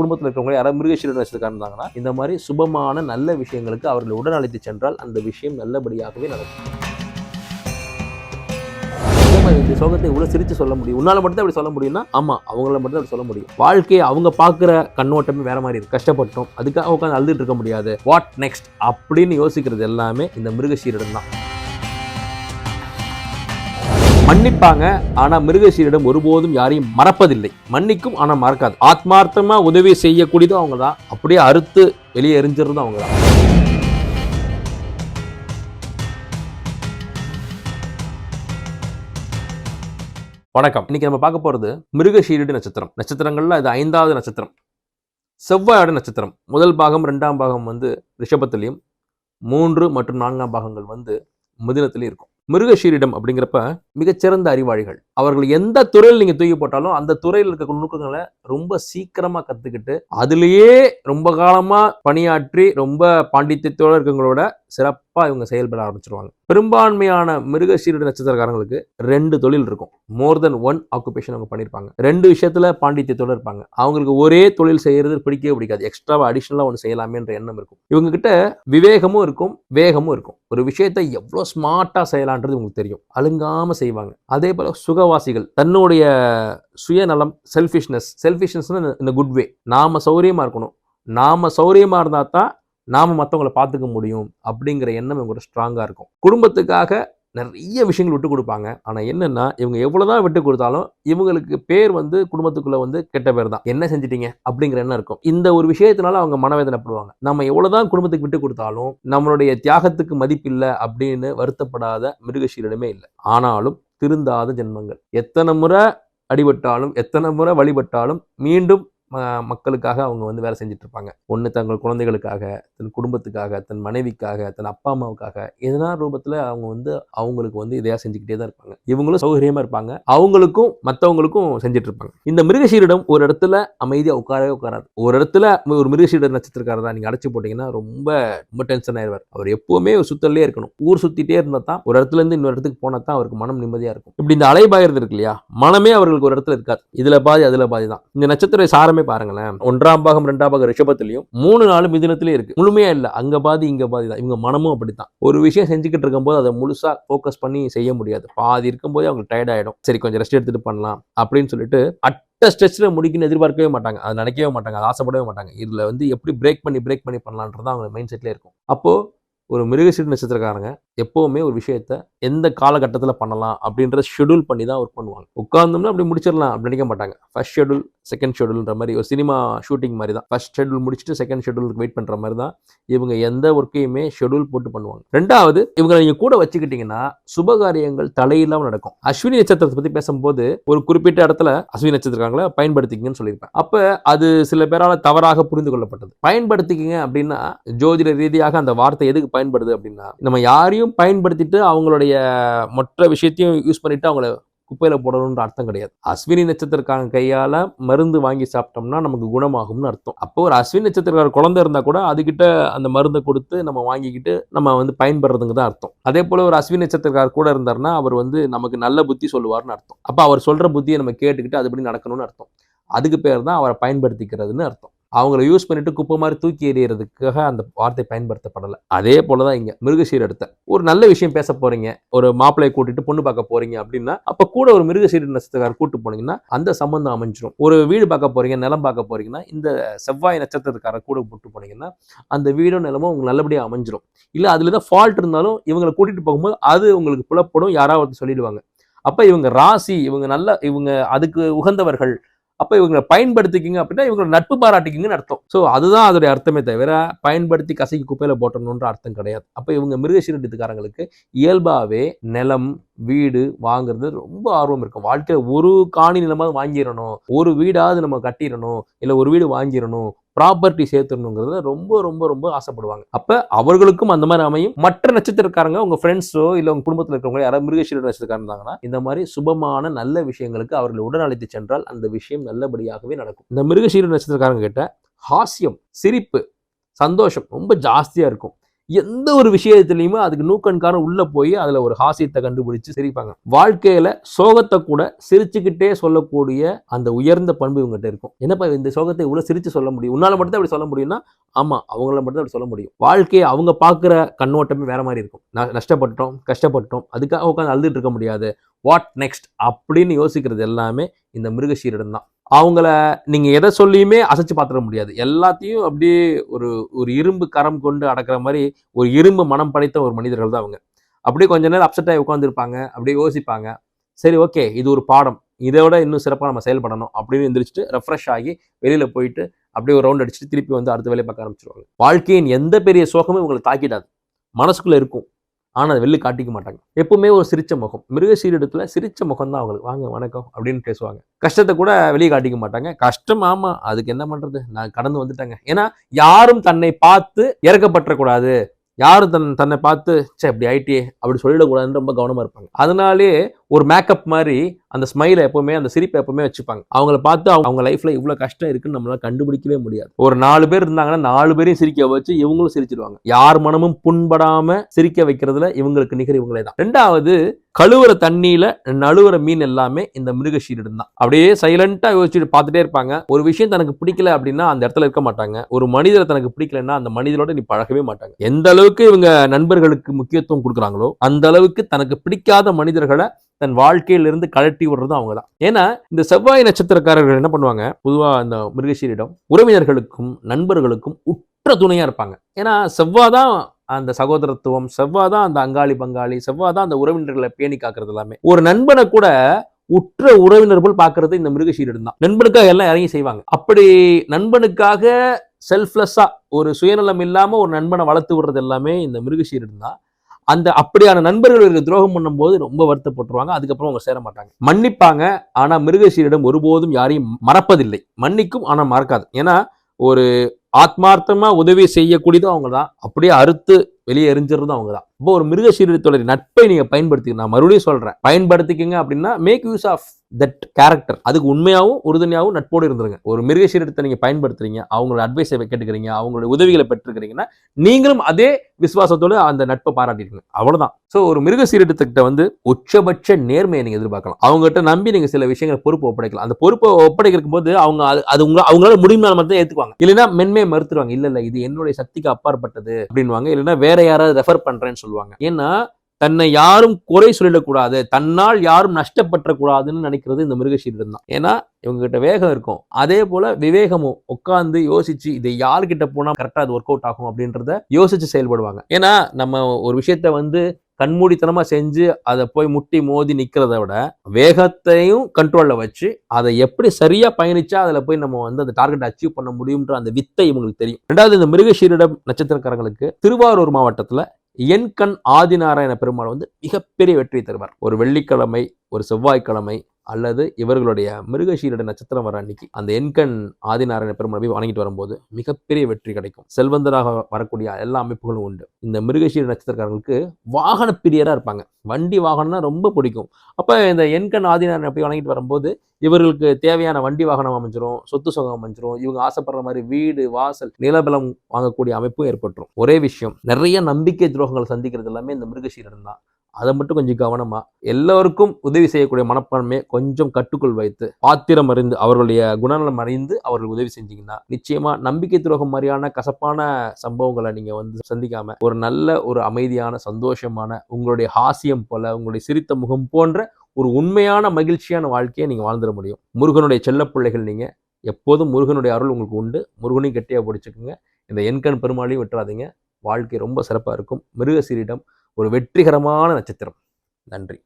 குடும்பத்தில் இருக்கிறவங்க யாராவது மிருகசீரன் வச்சிருக்காருந்தாங்கன்னா இருந்தாங்கன்னா இந்த மாதிரி சுபமான நல்ல விஷயங்களுக்கு அவர்களை உடன் அழைத்து சென்றால் அந்த விஷயம் நல்லபடியாகவே நடக்கும். இந்த சோகத்தை இவ்வளவு சிரிச்சு சொல்ல முடியும். உன்னால மட்டும் தான் அப்படி சொல்ல முடியும்னா ஆமா அவங்கள மட்டும் தான் அப்படி சொல்ல முடியும். வாழ்க்கையை அவங்க பார்க்குற கண்ணோட்டமே வேற மாதிரி இருக்கு. கஷ்டப்பட்டோம் அதுக்காக உட்காந்து அழுதுட்டு இருக்க முடியாது. வாட் நெக்ஸ்ட் அப்படின்னு யோசிக்கிறது எல்லாமே இந்த மிருகசீரிடம் தான். மன்னிப்பாங்க. ஆனா மிருகசீரிடம் ஒருபோதும் யாரையும் மறப்பதில்லை. மன்னிக்கும் ஆனா மறக்காது. ஆத்மார்த்தமா உதவி செய்யக்கூடியதும் அவங்க தான் அப்படியே அறுத்து வெளியே எரிஞ்சிருந்தும் அவங்க தான் வணக்கம். இன்னைக்கு நம்ம பார்க்க போறது மிருகஷீரிடு நட்சத்திரம். நட்சத்திரங்கள்ல இது ஐந்தாவது நட்சத்திரம். செவ்வாயோட நட்சத்திரம். முதல் பாகம் ரெண்டாம் பாகம் வந்து ரிஷபத்திலையும் மூன்று மற்றும் நான்காம் பாகங்கள் வந்து மிதுனத்திலையும் இருக்கும். மிருகஷீரிடம் அப்படிங்கிறப்ப மிகச்சிறந்த அறிவாளிகள். அவர்கள் எந்த துறையில் நீங்கள் தூக்கி போட்டாலும் அந்த துறையில் இருக்க நுணுக்கங்களை ரொம்ப சீக்கிரமாக கற்றுக்கிட்டு அதுலேயே ரொம்ப காலமாக பணியாற்றி ரொம்ப பாண்டித்தியத்தோடு இருக்கவங்களோட சிறப்பாக இவங்க செயல்பட ஆரம்பிச்சிருவாங்க. பெரும்பான்மையான மிருகசீரடி நட்சத்திரக்காரங்களுக்கு ரெண்டு தொழில் இருக்கும். மோர் தென் ஒன் ஆக்குபேஷன் அவங்க பண்ணியிருப்பாங்க ரெண்டு விஷயத்தில் பாண்டித்தியத்தோடு இருப்பாங்க. அவங்களுக்கு ஒரே தொழில் செய்கிறது பிடிக்கவே பிடிக்காது. எக்ஸ்ட்ராவாக அடிஷ்னலாக ஒன்று செய்யலாமேன்ற எண்ணம் இருக்கும். இவங்க கிட்ட விவேகமும் இருக்கும் வேகமும் இருக்கும். ஒரு விஷயத்தை எவ்வளோ ஸ்மார்ட்டாக செய்யலான்றது உங்களுக்கு தெரியும். அழுங்காம செய்வாங்க. அதே போல சுகவாசிகள் தன்னுடைய சுயநலம் செல்ஃபிஷ்னஸ் செல்ஃபிஷ்னஸ் இந்த குட் வே நாம சௌரியமாக இருக்கணும். நாம சௌரியமா இருந்தால் தான் நாம மற்றவங்களை பார்த்துக்க முடியும் அப்படிங்கிற எண்ணம் இவங்க ஸ்ட்ராங்கா இருக்கும். குடும்பத்துக்காக நிறைய விஷயங்கள் விட்டு கொடுப்பாங்க. ஆனால் என்னென்னா இவங்க எவ்வளோதான் விட்டு கொடுத்தாலும் இவங்களுக்கு பேர் வந்து குடும்பத்துக்குள்ளே வந்து கெட்ட பேர் தான். என்ன செஞ்சிட்டீங்க? அப்படிங்கிற எண்ணம் இருக்கும். இந்த ஒரு விஷயத்தினால அவங்க மனவேதனைப்படுவாங்க. நம்ம எவ்வளோதான் குடும்பத்துக்கு விட்டு கொடுத்தாலும் நம்மளுடைய தியாகத்துக்கு மதிப்பில்லை அப்படின்னு வருத்தப்படாத மிருகஷீலிடமே இல்லை. ஆனாலும் திருந்தாத ஜென்மங்கள். எத்தனை முறை அடிபட்டாலும் எத்தனை முறை வழிபட்டாலும் மீண்டும் மக்களுக்காக அவங்க வந்து வேலை செஞ்சிட்ருப்பாங்க. ஒன்று தங்கள் குழந்தைகளுக்காக தன் குடும்பத்துக்காக தன் மனைவிக்காக தன் அப்பா அம்மாவுக்காக எதனா ரூபத்தில் அவங்க வந்து அவங்களுக்கு வந்து இதையாக செஞ்சுக்கிட்டே தான் இருப்பாங்க. இவங்களும் சௌகரியமாக இருப்பாங்க. அவங்களுக்கும் மற்றவங்களுக்கும் செஞ்சிட்ருப்பாங்க. இந்த மிருகசீரிடம் ஒரு இடத்துல அமைதியாக உட்காரவே உட்காராது. ஒரு இடத்துல ஒரு மிருகசீரிட நட்சத்திரக்காரர் தான் நீங்கள் அடைச்சி போட்டிங்கன்னா ரொம்ப ரொம்ப டென்ஷன் ஆயிடுவார் அவர் எப்போவுமே ஒரு சுத்தலே இருக்கணும். ஊர் சுற்றிட்டே இருந்தால் தான் ஒரு இடத்துலேருந்து இன்னொரு இடத்துக்கு போனால் தான் அவருக்கு மனம் நிம்மதியாக இருக்கும். இப்படி இந்த அலைபாயிறது இருக்கு இல்லையா? மனமே அவர்களுக்கு ஒரு இடத்துல இருக்காது. இதில் பாதி அதில் பாதி தான். இந்த நட்சத்திர சாரம் பாருங்களேன். ஒன்றாம் பாகம் ரெண்டாம் பாகம் ரிஷபத்திலையும் மூணு நாலு மிதினத்திலேயே இருக்கு. முழுமையா இல்ல. அங்க பாதி இங்க பாதி தான். இவங்க மனமும் அப்படித்தான். ஒரு விஷயம் செஞ்சுக்கிட்டு இருக்கும்போது அதை முழுசா ஃபோக்கஸ் பண்ணி செய்ய முடியாது. பாதி இருக்கும்போதே அவங்களுக்கு டயர்ட் ஆயிடும். சரி கொஞ்சம் ரெஸ்ட் எடுத்துட்டு பண்ணலாம் அப்படின்னு சொல்லிட்டு அட்ட ஸ்ட்ரெச்சில் முடிக்கணும்னு எதிர்பார்க்கவே மாட்டாங்க. அதை நினைக்கவே மாட்டாங்க. அதை ஆசைப்படவே மாட்டாங்க. இதில் வந்து எப்படி பிரேக் பண்ணி பிரேக் பண்ணி பண்ணலான்றது அவங்க மைண்ட் செட்லேயே இருக்கும். அப்போது ஒரு மிருகசீடு நட்சத்திரக்காரங்க எப்போவுமே ஒரு விஷயத்த எந்த காலகட்டத்தில் பண்ணலாம் அப்படின்ற ஷெடியூல் பண்ணி தான் ஒர்க் பண்ணுவாங்க. உட்காந்தோம்னா அப்படி முடிச்சிடலாம் அப்படி நினைக்க மாட்டாங்க. ஃபர்ஸ்ட் ஷெடியூல் செகண்ட் ஷெடியூல்ன்ற மாதிரி ஒரு சினிமா ஷூட்டிங் மாதிரி தான் ஃபர்ஸ்ட் ஷெடியூல் முடிச்சுட்டு செகண்ட் ஷெடியூலுக்கு வெயிட் பண்ணுற மாதிரி தான் இவங்க எந்த ஒர்க்கையுமே ஷெடியூல் போட்டு பண்ணுவாங்க. ரெண்டாவது இவங்க நீங்கள் கூட வச்சுக்கிட்டிங்கன்னா சுபகாரியங்கள் தலையில்லாமல் நடக்கும். அஸ்வினி நட்சத்திரத்தை பற்றி பேசும்போது ஒரு குறிப்பிட்ட இடத்துல அஸ்வினி நட்சத்திரக்காரங்களை பயன்படுத்திக்கங்கன்னு சொல்லியிருப்பேன். அப்போ அது சில பேரால் தவறாக புரிந்து கொள்ளப்பட்டது. பயன்படுத்திக்கங்க அப்படின்னா ஜோதிட ரீதியாக அந்த வார்த்தை எதுக்கு பயன்படுது அப்படின்னா நம்ம யாரையும் பயன்படுத்திட்டு அவங்களுடைய மொத்த விஷயத்தையும் யூஸ் பண்ணிட்டு அவங்கள குப்பையில் போடணுன்ற அர்த்தம் கிடையாது. அஸ்வினி நட்சத்திரக்காரன் கையால் மருந்து வாங்கி சாப்பிட்டோம்னா நமக்கு குணமாகும்னு அர்த்தம். அப்போ ஒரு அஸ்வினி நட்சத்திரக்கார குழந்தை இருந்தால் கூட அதுக்கிட்ட அந்த மருந்தை கொடுத்து நம்ம வாங்கிக்கிட்டு நம்ம வந்து பயன்படுறதுங்க தான் அர்த்தம். அதே போல் ஒரு அஸ்வினி நட்சத்திரக்காரர் கூட இருந்தாருன்னா அவர் வந்து நமக்கு நல்ல புத்தி சொல்லுவார்னு அர்த்தம். அப்போ அவர் சொல்கிற புத்தியை நம்ம கேட்டுக்கிட்டு அதுபடி நடக்கணும்னு அர்த்தம். அதுக்கு பேர் தான் அவரை பயன்படுத்திக்கிறதுன்னு அர்த்தம். அவங்கள யூஸ் பண்ணிட்டு குப்பை மாதிரி தூக்கி எறியறதுக்காக அந்த வார்த்தை பயன்படுத்தப்படலை. அதே போலதான் தான் மிருகசீர் எடுத்த. ஒரு நல்ல விஷயம் பேச போறீங்க. ஒரு மாப்பிள்ளையை கூட்டிட்டு பொண்ணு பார்க்க போறீங்க அப்படின்னா அப்போ கூட ஒரு மிருகசீர் நட்சத்திரக்காரர் கூட்டு போனீங்கன்னா அந்த சம்பந்தம் அமைஞ்சிடும் ஒரு வீடு பார்க்க போறீங்க நிலம் பார்க்க போறீங்கன்னா இந்த செவ்வாய் நட்சத்திரத்துக்காரர் கூட கூட்டு போனீங்கன்னா அந்த வீடும் நிலமும் உங்களுக்கு நல்லபடியாக அமைஞ்சிரும். இல்லை அதில் தான் ஃபால்ட் இருந்தாலும் இவங்களை கூட்டிட்டு போகும்போது அது உங்களுக்கு புலப்படும் யாராவது சொல்லிடுவாங்க. அப்போ இவங்க ராசி இவங்க நல்ல இவங்க அதுக்கு உகந்தவர்கள் அப்போ இவங்களை பயன்படுத்திக்கிங்க அப்படின்னா இவங்களை நட்பு பாராட்டிக்கிங்கன்னு அர்த்தம். ஸோ அதுதான் அதோடைய அர்த்தமே தவிர பயன்படுத்தி கசைக்கு குப்பையில் போட்டணுன்ற அர்த்தம் கிடையாது. அப்போ இவங்க மிருகசீரத்துக்காரங்களுக்கு இயல்பாகவே நிலம் வீடு வாங்குறது ரொம்ப ஆர்வம் இருக்கும். வாழ்க்கையில் ஒரு காணி நிலமாவது வாங்கிடணும். ஒரு வீடாவது நம்ம கட்டிடணும். இல்லை ஒரு வீடு வாங்கிடணும். ப்ராப்பர்ட்டி சேர்த்துடணுங்கிறத ரொம்ப ரொம்ப ரொம்ப ஆசைப்படுவாங்க. அப்போ அவர்களுக்கும் அந்த மாதிரி அமையும். மற்ற நட்சத்திரக்காரங்க உங்கள் ஃப்ரெண்ட்ஸோ இல்லை உங்கள் குடும்பத்தில் இருக்கிறவங்க யாராவது மிருகசீர நட்சத்திரக்காரங்க இருந்தாங்கன்னா இந்த மாதிரி சுபமான நல்ல விஷயங்களுக்கு அவர்களை உடன் அழைத்து சென்றால் அந்த விஷயம் நல்லபடியாகவே நடக்கும். இந்த மிருகசீர நட்சத்திரக்காரங்க கிட்ட ஹாஸ்யம் சிரிப்பு சந்தோஷம் ரொம்ப ஜாஸ்தியாக இருக்கும். எந்த ஒரு விஷயத்துலையுமே அதுக்கு நூக்கண்காரன் உள்ளே போய் அதில் ஒரு ஹாசியத்தை கண்டுபிடிச்சு சிரிப்பாங்க. வாழ்க்கையில் சோகத்தை கூட சிரிச்சுக்கிட்டே சொல்லக்கூடிய அந்த உயர்ந்த பண்பு இவங்ககிட்ட இருக்கும். என்னப்பா இந்த சோகத்தை இவ்வளோ சிரித்து சொல்ல முடியும்? உன்னால் மட்டும் தான் அப்படி சொல்ல முடியும்னா ஆமாம் அவங்கள மட்டும் அப்படி சொல்ல முடியும். வாழ்க்கையை அவங்க பார்க்குற கண்ணோட்டமே வேற மாதிரி இருக்கும். ந- நஷ்டப்பட்டுட்டோம் கஷ்டப்பட்டோம் அதுக்காக உட்காந்து அழுதுட்டு இருக்க முடியாது. வாட் நெக்ஸ்ட் அப்படின்னு யோசிக்கிறது எல்லாமே இந்த மிருகஷீரிடம் தான். அவங்கள நீங்கள் எதை சொல்லியுமே அசைச்சு பார்த்துட முடியாது. எல்லாத்தையும் அப்படியே ஒரு ஒரு இரும்பு கரம் கொண்டு அடக்கிற மாதிரி ஒரு இரும்பு மனம் படைத்த ஒரு மனிதர்கள் தான் அவங்க. அப்படியே கொஞ்ச நேரம் அப்செட் ஆகி உட்காந்துருப்பாங்க அப்படியே யோசிப்பாங்க. சரி ஓகே இது ஒரு பாடம். இதை விட இன்னும் சிறப்பாக நம்ம செயல்படணும் அப்படின்னு எந்திரிச்சிட்டு ரெஃப்ரெஷ் ஆகி வெளியில் போயிட்டு அப்படியே ஒரு ரவுண்ட் அடிச்சுட்டு திருப்பி வந்து அடுத்த வேலையை பார்க்க ஆரம்பிச்சிருவாங்க. வாழ்க்கையின் எந்த பெரிய சோகமும் இவங்களை தாக்கிடாது. மனசுக்குள்ளே இருக்கும். ஆனால் அதை வெளில காட்டிக்க மாட்டாங்க. எப்பவுமே ஒரு சிரிச்ச முகம். மிருக சீரிடத்தில் சிரிச்ச முகம் தான் அவங்களுக்கு. வாங்க வணக்கம் அப்படின்னு பேசுவாங்க. கஷ்டத்தை கூட வெளியே காட்டிக்க மாட்டாங்க. கஷ்டம் ஆமா அதுக்கு என்ன பண்றது? நான் கடந்து வந்துட்டாங்க. ஏன்னா யாரும் தன்னை பார்த்து இறக்கப்பட்டக்கூடாது யாரும் தன் தன்னை பார்த்து சே இப்படி ஐடி அப்படி சொல்லிடக்கூடாதுன்னு ரொம்ப கவனமாக இருப்பாங்க. அதனாலே ஒரு மேக்கப் மாதிரி அந்த ஸ்மைலை எப்பவுமே அந்த சிரிப்பை எப்பவுமே வச்சுப்பாங்க. அவங்கள பார்த்து அவங்க- அவங்க லைஃப்ல இவ்வளவு கஷ்டம் இருக்குன்னு நம்மளால கண்டுபிடிக்கவே முடியாது. ஒரு நாலு பேர் இருந்தாங்கன்னா நாலு பேரையும் சிரிக்க வச்சு இவங்களும் சிரிச்சிடுவாங்க யார் மனமும் புண்படாம சிரிக்க வைக்கிறதுல இவங்களுக்கு நிகர் இவங்களே தான். ரெண்டாவது கழுவுற தண்ணியில நழுவுற மீன் எல்லாமே இந்த மிருகஷீரிடம் தான் அப்படியே சைலண்டா யோசிச்சுட்டு பார்த்துட்டே இருப்பாங்க. ஒரு விஷயம் தனக்கு பிடிக்கல அப்படின்னா அந்த இடத்துல இருக்க மாட்டாங்க. ஒரு மனிதரை தனக்கு பிடிக்கலன்னா அந்த மனிதரோட நீ பழகவே மாட்டாங்க. எந்த அளவுக்கு இவங்க நண்பர்களுக்கு முக்கியத்துவம் கொடுக்குறாங்களோ அந்த அளவுக்கு தனக்கு பிடிக்காத மனிதர்களை தன் வாழ்க்கையிலிருந்து கழட்டி விடுறது அவங்க தான் ஏன்னா இந்த செவ்வாய் நட்சத்திரக்காரர்கள் என்ன பண்ணுவாங்க? பொதுவாக இந்த மிருகசீரிடம் உறவினர்களுக்கும் நண்பர்களுக்கும் உற்ற துணையாக இருப்பாங்க. ஏன்னா செவ்வாய் தான் அந்த சகோதரத்துவம் செவ்வாய் தான் அந்த அங்காளி பங்காளி செவ்வாய் தான் அந்த உறவினர்களை பேணி காக்கிறது எல்லாமே. ஒரு நண்பனை கூட உற்ற உறவினர் போல் பார்க்கறது இந்த மிருகசீரிடம் தான். நண்பனுக்காக எல்லாம் இறங்கி செய்வாங்க. அப்படி நண்பனுக்காக செல்ஃப்லெஸ்ஸாக ஒரு சுயநலம் இல்லாமல் ஒரு நண்பனை வளர்த்து விடுறது எல்லாமே இந்த மிருகசீரிடம் தான். அந்த அப்படியான நண்பர்களுக்கு துரோகம் பண்ணும்போது ரொம்ப வருத்தப்பட்டுருவாங்க. அதுக்கப்புறம் அவங்க சேர மாட்டாங்க. மன்னிப்பாங்க. ஆனால் மிருகசீரிடம் ஒருபோதும் யாரையும் மறப்பதில்லை. மன்னிக்கும் ஆனால் மறக்காது. ஏன்னா ஒரு ஆத்மார்த்தமாக உதவி செய்யக்கூடியதும் அவங்க தான் அப்படியே அறுத்து வெளியே எரிஞ்சிருந்தது அவங்க தான் இப்போ ஒரு மிருக மிருகசீரத்தோட நட்பை நீங்க பயன்படுத்திக்க நான் மறுபடியும் சொல்றேன். பயன்படுத்திக்கங்க அப்படின்னா make use of that character அதுக்கு உண்மையாகவும் உறுதுணையாகவும் நட்போடு இருந்துருங்க. ஒரு மிருக சீரத்தை நீங்க பயன்படுத்துறீங்க அவங்களோட அட்வைஸை கேட்டுக்கிறீங்க அவங்களோட உதவிகளை பெற்றுக்கிறீங்கன்னா நீங்களும் அதே விசுவாசத்தோடு அந்த நட்பை பாராட்டிருங்க அவ்வளவுதான். ஸோ ஒரு மிருக மிருகசீரத்துக்கிட்ட வந்து உச்சபட்ச நேர்மையை நீங்க எதிர்பார்க்கலாம். அவங்ககிட்ட நம்பி நீங்க சில விஷயங்களை பொறுப்பு ஒப்படைக்கலாம். அந்த பொறுப்பை ஒப்படைக்கும் போது அவங்க அது அது உங்க அவங்களால முடியும்னால மட்டும் ஏத்துக்குவாங்க. இல்லைன்னா மென்மையை மறுத்துருவாங்க. இல்ல இல்ல இது என்னுடைய சக்திக்கு அப்பாற்பட்டது அப்படின்வாங்க இல்லைன்னா வேற யாராவது ரெஃபர் பண்றேன்னு சொல்லுவாங்க. ஏன்னா தன்னை யாரும் குறை சொல்லிடக்கூடாது. தன்னால் யாரும் நஷ்டப்பட்டக்கூடாதுன்னு நினைக்கிறது இந்த மிருகசீரிடம் தான். ஏன்னா இவங்க கிட்ட வேகம் இருக்கும். அதே போல விவேகமும் உட்காந்து யோசிச்சு இதை யார்கிட்ட போனா கரெக்டா அது ஒர்க் அவுட் ஆகும் அப்படின்றத யோசிச்சு செயல்படுவாங்க. ஏன்னா நம்ம ஒரு விஷயத்த வந்து கண்மூடித்தனமாக செஞ்சு அதை போய் முட்டி மோதி நிற்கிறத விட வேகத்தையும் கண்ட்ரோலில் வச்சு அதை எப்படி சரியாக பயணிச்சா அதில் போய் நம்ம வந்து அந்த டார்கெட் அச்சீவ் பண்ண முடியும்ன்ற அந்த வித்தை இவங்களுக்கு தெரியும். ரெண்டாவது இந்த மிருகஷீரிடம் நட்சத்திரக்காரங்களுக்கு திருவாரூர் மாவட்டத்தில் என் கண் ஆதிநாராயண பெருமாள் வந்து மிகப்பெரிய வெற்றி தருவார். ஒரு வெள்ளிக்கிழமை ஒரு செவ்வாய்க்கிழமை அல்லது இவர்களுடைய மிருகஷீரட நட்சத்திரம் வர அன்னைக்கு அந்த எண்கண் ஆதிநாராயண பெருமாள் போய் வணங்கிட்டு வரும்போது மிகப்பெரிய வெற்றி கிடைக்கும். செல்வந்தராக வரக்கூடிய எல்லா அமைப்புகளும் உண்டு. இந்த மிருகஷீர நட்சத்திரக்காரர்களுக்கு வாகன பிரியராக இருப்பாங்க. வண்டி வாகனம்னா ரொம்ப பிடிக்கும். அப்போ இந்த எண்கண் ஆதிநாராயண போய் வணங்கிட்டு வரும்போது இவர்களுக்கு தேவையான வண்டி வாகனம் அமைஞ்சிரும் சொத்து சுகம் அமைஞ்சிரும் இவங்க ஆசைப்படுற மாதிரி வீடு வாசல் நிலபலம் வாங்கக்கூடிய அமைப்பும் ஏற்பட்டுரும். ஒரே விஷயம் நிறைய நம்பிக்கை துரோகங்களை சந்திக்கிறது எல்லாமே இந்த மிருகஷீரன் தான். அதை மட்டும் கொஞ்சம் கவனமாக எல்லோருக்கும் உதவி செய்யக்கூடிய மனப்பான்மையை கொஞ்சம் கட்டுக்குள் வைத்து பாத்திரம் அறிந்து அவர்களுடைய குணநலம் அறிந்து அவர்கள் உதவி செஞ்சீங்கன்னா நிச்சயமாக நம்பிக்கை துரோகம் மாதிரியான கசப்பான சம்பவங்களை நீங்கள் வந்து சந்திக்காமல் ஒரு நல்ல ஒரு அமைதியான சந்தோஷமான உங்களுடைய ஹாஸ்யம் போல உங்களுடைய சிரித்த முகம் போன்ற ஒரு உண்மையான மகிழ்ச்சியான வாழ்க்கையை நீங்கள் வாழ்ந்துட முடியும். முருகனுடைய செல்லப்பிள்ளைகள் நீங்கள் எப்போதும் முருகனுடைய அருள் உங்களுக்கு உண்டு. முருகனையும் கெட்டியாக பிடிச்சிக்குங்க. இந்த எண்கண் பெருமாளையும் விட்டுறாதீங்க. வாழ்க்கை ரொம்ப சிறப்பாக இருக்கும். மிருகசீரிடம் ஒரு வெற்றிகரமான நட்சத்திரம். நன்றி.